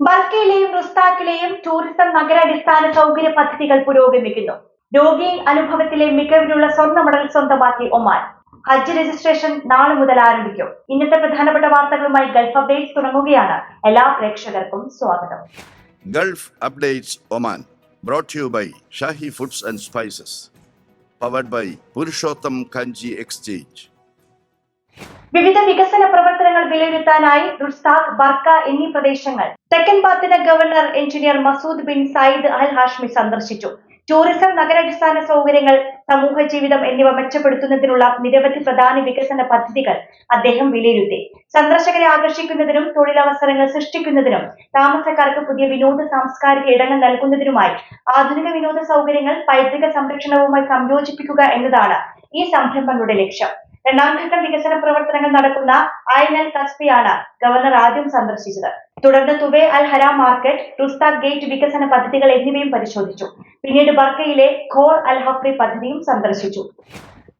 ബർക്കയിലെയും റുസ്താക്കിലെയും tourism നഗരാടിസ്ഥാന സൗകര്യ പദ്ധതികൾ പുരോഗമിക്കുന്നു. രോഗി അനുഭവത്തിലെ മികവിനുള്ള സ്വർണ മെഡൽ സ്വന്തമാക്കി ഒമാൻ. ഹജ്ജ് രജിസ്ട്രേഷൻ നാളെ മുതൽ ആരംഭിക്കും. ഇന്നത്തെ പ്രധാനപ്പെട്ട വാർത്തകളുമായി ഗൾഫ് അപ്ഡേറ്റ്സ് തുടങ്ങുകയാണ്. എല്ലാ പ്രേക്ഷകർക്കും സ്വാഗതം. Gulf updates Oman brought you by Shahi foods and spices powered by Purushottam Kanji exchange. വിവിധ വികസന പ്രവർത്തനങ്ങൾ വിലയിരുത്താനായി റുസ്താഖ് ബർക്ക എന്നീ പ്രദേശങ്ങൾ. തെക്കൻ Batinah governor engineer Masoud bin Sayyid Al Hashmi സന്ദർശിച്ചു. ടൂറിസം നഗരാടിസ്ഥാന സൗകര്യങ്ങൾ സമൂഹ ജീവിതം എന്നിവ മെച്ചപ്പെടുത്തുന്നതിനുള്ള നിരവധി പ്രധാന വികസന പദ്ധതികൾ അദ്ദേഹം വിലയിരുത്തി. സന്ദർശകരെ ആകർഷിക്കുന്നതിനും തൊഴിലവസരങ്ങൾ സൃഷ്ടിക്കുന്നതിനും താമസക്കാർക്ക് പുതിയ വിനോദ സാംസ്കാരിക ഇടങ്ങൾ നൽകുന്നതിനുമായി ആധുനിക വിനോദ സൗകര്യങ്ങൾ പൈതൃക സംരക്ഷണവുമായി സംയോജിപ്പിക്കുക എന്നതാണ് ഈ സംരംഭങ്ങളുടെ ലക്ഷ്യം. രണ്ടാം ഘട്ടം വികസന പ്രവർത്തനങ്ങൾ നടക്കുന്ന ഐനൽ കസ്ബിയാണ് ഗവർണർ ആദ്യം സന്ദർശിച്ചത്. തുടർന്ന് തുവേ അൽ ഹരാം മാർക്കറ്റ് റുസ്ത ഗേറ്റ് വികസന പദ്ധതികൾ എന്നിവയും പരിശോധിച്ചു. പിന്നീട് ബർക്കയിലെ ഖോർ അൽ ഹഫ്രി പദ്ധതിയും സന്ദർശിച്ചു.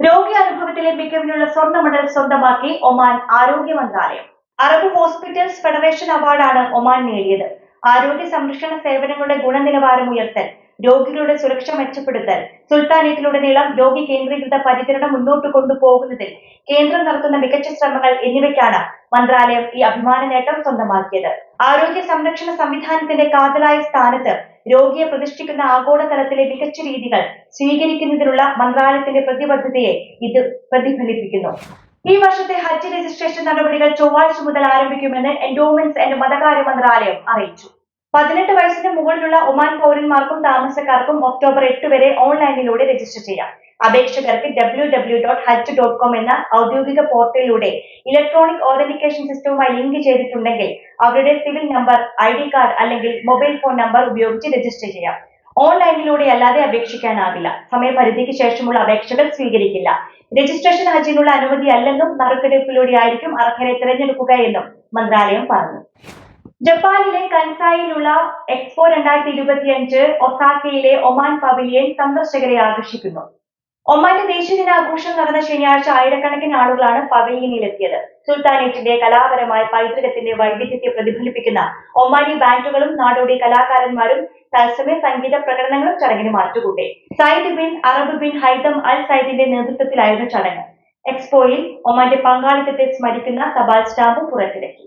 രോഗി അനുഭവത്തിലെ മികവിനുള്ള സ്വർണ മെഡൽ സ്വന്തമാക്കി ഒമാൻ ആരോഗ്യ മന്ത്രാലയം. അറബ് ഹോസ്പിറ്റൽസ് ഫെഡറേഷൻ അവാർഡാണ് ഒമാൻ നേടിയത്. ആരോഗ്യ സംരക്ഷണ സേവനങ്ങളുടെ ഗുണനിലവാരം ഉയർത്തൽ രോഗികളുടെ സുരക്ഷ മെച്ചപ്പെടുത്തൽ സുൽത്താനേറ്റിലുടനീളം രോഗി കേന്ദ്രീകൃത പരിചരണം മുന്നോട്ട് കൊണ്ടുപോകുന്നതിൽ കേന്ദ്രം നടത്തുന്ന മികച്ച ശ്രമങ്ങൾ എന്നിവയ്ക്കാണ് മന്ത്രാലയം ഈ അഭിമാന നേട്ടം സ്വന്തമാക്കിയത്. ആരോഗ്യ സംരക്ഷണ സംവിധാനത്തിന്റെ കാതലായ സ്ഥാനത്ത് രോഗിയെ പ്രതിഷ്ഠിക്കുന്ന ആഗോളതലത്തിലെ മികച്ച രീതികൾ സ്വീകരിക്കുന്നതിനുള്ള മന്ത്രാലയത്തിന്റെ പ്രതിബദ്ധതയെ ഇത് പ്രതിഫലിപ്പിക്കുന്നു. ഈ വർഷത്തെ ഹജ്ജ് രജിസ്ട്രേഷൻ നടപടികൾ ചൊവ്വാഴ്ച മുതൽ ആരംഭിക്കുമെന്ന് എൻഡോമെന്റ്സ് ആൻഡ് മതകാര്യ മന്ത്രാലയം അറിയിച്ചു. പതിനെട്ട് വയസ്സിന് മുകളിലുള്ള ഒമാൻ പൗരന്മാർക്കും താമസക്കാർക്കും ഒക്ടോബർ എട്ട് വരെ ഓൺലൈനിലൂടെ രജിസ്റ്റർ ചെയ്യാം. അപേക്ഷകർക്ക് W W dot hajj dot com എന്ന ഔദ്യോഗിക പോർട്ടലിലൂടെ ഇലക്ട്രോണിക് ഓതന്റിക്കേഷൻ സിസ്റ്റവുമായി ലിങ്ക് ചെയ്തിട്ടുണ്ടെങ്കിൽ അവരുടെ civil number I D card അല്ലെങ്കിൽ മൊബൈൽ ഫോൺ നമ്പർ ഉപയോഗിച്ച് രജിസ്റ്റർ ചെയ്യാം. ഓൺലൈനിലൂടെ അല്ലാതെ അപേക്ഷിക്കാനാവില്ല. സമയപരിധിക്ക് ശേഷമുള്ള അപേക്ഷകൾ സ്വീകരിക്കില്ല. രജിസ്ട്രേഷൻ ഹജ്ജിനുള്ള നറുക്കെടുപ്പിലൂടെ നറുക്കെടുപ്പിലൂടെയായിരിക്കും അർഹരെ തിരഞ്ഞെടുക്കുക എന്നും മന്ത്രാലയം പറഞ്ഞു. ജപ്പാനിലെ കൻസായിലുള്ള എക്സ്പോ രണ്ടായിരത്തി ഇരുപത്തിയഞ്ച് ഒസാക്കയിലെ ഒമാൻ പവിലിയൻ സന്ദർശകരെ ആകർഷിക്കുന്നു. ഒമാന്റെ ദേശീയ ദിനാഘോഷം നടന്ന ശനിയാഴ്ച ആയിരക്കണക്കിന് ആളുകളാണ് പവിലിയനിലെത്തിയത്. സുൽത്താനേറ്റിന്റെ കലാപരമായ പൈതൃകത്തിന്റെ വൈവിധ്യത്തെ പ്രതിഫലിപ്പിക്കുന്ന ഒമാനി ബാൻഡുകളും നാടോടി കലാകാരന്മാരും തത്സമയ സംഗീത പ്രകടനങ്ങളും ചടങ്ങിന് മാറ്റുകൂട്ടി. Sayyid bin Arab bin Haitham Al സയ്യിദിന്റെ നേതൃത്വത്തിലായിരുന്നു ചടങ്ങ്. എക്സ്പോയിൽ ഒമാന്റെ പങ്കാളിത്തത്തെ സ്മരിക്കുന്ന തപാൽ സ്റ്റാമ്പ് പുറത്തിറക്കി.